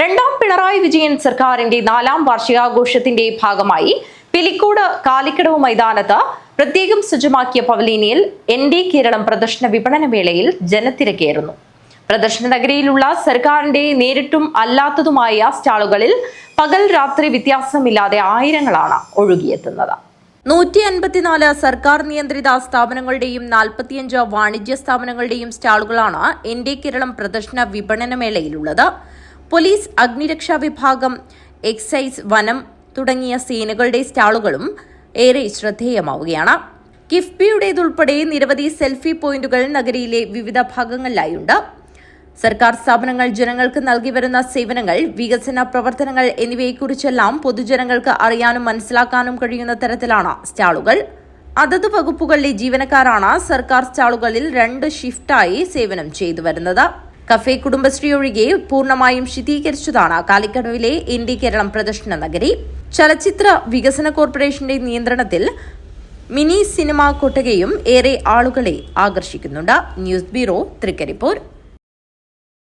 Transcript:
രണ്ടാം പിണറായി വിജയൻ സർക്കാരിന്റെ നാലാം വാർഷികാഘോഷത്തിന്റെ ഭാഗമായി പിലിക്കോട് കാലിക്കടവ് മൈതാനത്ത് പ്രത്യേകം സജ്ജമാക്കിയ പവലീനിയിൽ എൻ ഡി കേരളം പ്രദർശന വിപണന വേളയിൽ ജനത്തിരക്കേറുന്നു. പ്രദർശന നഗരിയിലുള്ള സർക്കാരിന്റെ നേരിട്ടും അല്ലാത്തതുമായ സ്റ്റാളുകളിൽ പകൽ രാത്രി വ്യത്യാസമില്ലാതെ ആയിരങ്ങളാണ് ഒഴുകിയെത്തുന്നത്. നൂറ്റി അൻപത്തിനാല് സർക്കാർ നിയന്ത്രിത സ്ഥാപനങ്ങളുടെയും നാൽപ്പത്തിയഞ്ച് വാണിജ്യ സ്ഥാപനങ്ങളുടെയും സ്റ്റാളുകളാണ് എൻ ഡി കേരളം പ്രദർശന വിപണന മേളയിലുള്ളത്. പോലീസ് അഗ്നിരക്ഷാ വിഭാഗം എക്സൈസ് വനം തുടങ്ങിയ സേനകളുടെ സ്റ്റാളുകളും ഏറെ ശ്രദ്ധേയമാവുകയാണ്. കിഫ്ബിയുടേതുൾപ്പെടെ നിരവധി സെൽഫി പോയിന്റുകൾ നഗരിയിലെ വിവിധ ഭാഗങ്ങളിലായുണ്ട്. സർക്കാർ സ്ഥാപനങ്ങൾ ജനങ്ങൾക്ക് നൽകി വരുന്ന സേവനങ്ങൾ വികസന പ്രവർത്തനങ്ങൾ എന്നിവയെക്കുറിച്ചെല്ലാം പൊതുജനങ്ങൾക്ക് അറിയാനും മനസ്സിലാക്കാനും കഴിയുന്ന തരത്തിലാണ് സ്റ്റാളുകൾ. അതത് വകുപ്പുകളിലെ ജീവനക്കാരാണ് സർക്കാർ സ്റ്റാളുകളിൽ രണ്ട് ഷിഫ്റ്റായി സേവനം ചെയ്തു വരുന്നത് കഫേ കുടുംബശ്രീ ഒഴികെ പൂർണമായും ശീതീകരിച്ചതാണ് കാലിക്കടവിലെ ഇന്ത്യ കേരളം പ്രദർശന നഗരി. ചലച്ചിത്ര വികസന കോർപ്പറേഷന്റെ നിയന്ത്രണത്തിൽ മിനി സിനിമ കൊട്ടകയും ഏറെ ആളുകളെ ആകർഷിക്കുന്നുണ്ട്. News bureau Trikaripur.